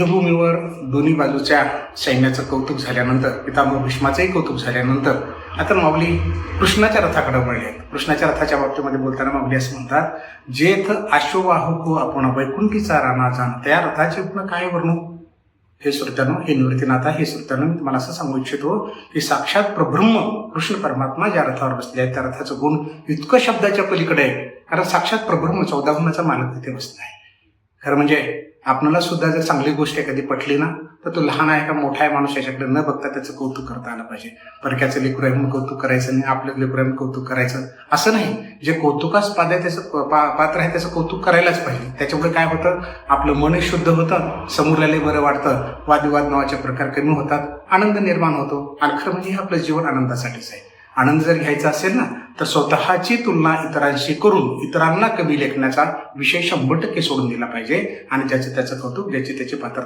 युद्धभूमीवर दोन्ही बाजूच्या सैन्याचं कौतुक झाल्यानंतर पितामह भीष्माचंही कौतुक झाल्यानंतर आता माऊली कृष्णाच्या रथाकडे वळले. कृष्णाच्या रथाच्या बाबतीमध्ये बोलताना माऊली असं म्हणतात जेथ अश्ववाहको आपण वैकुंठीचा राणा जाण त्या रथाचे पुन्हा काय वर्णू हे श्रोत्यानो हे निवृत्तीनाथा हे श्रोत्यानो मी तुम्हाला असं सांगू इच्छितो की साक्षात प्रब्रह्म कृष्ण परमात्मा ज्या रथावर बसले आहेत त्या रथाचं गुण इतकं शब्दाच्या पलीकडे आहे. कारण साक्षात प्रब्रह्म चौदा गुणाचा मालक तिथे बसला आहे. खरं म्हणजे आपणाला सुद्धा जर चांगली गोष्ट एखादी पटली ना तर तो लहान आहे का मोठा आहे माणूस याच्याकडे न बघता त्याचं कौतुक करता आलं पाहिजे. परक्याचं लेकरू आहे म्हणून कौतुक करायचं नाही आपलं लेकरू आहे कौतुक करायचं. असं नाही. जे कौतुकास्पद आहे त्याचं पा- पात्र आहे त्याचं कौतुक करायलाच पाहिजे. त्याच्यामुळे काय होतं? आपलं मनही शुद्ध होतं समोरल्याला बरं वाटतं. वादविवाद नावाचे प्रकार कमी होतात आनंद निर्माण होतो. आणि खरं म्हणजे हे आपलं जीवन आनंदासाठीच आहे. आनंद जर घ्यायचा असेल ना तर स्वतःची तुलना इतरांशी करून इतरांना कमी लेखण्याचा विषय शंभर टक्के सोडून दिला पाहिजे आणि ज्याचे त्याचं कौतुक ज्याची त्याची पात्र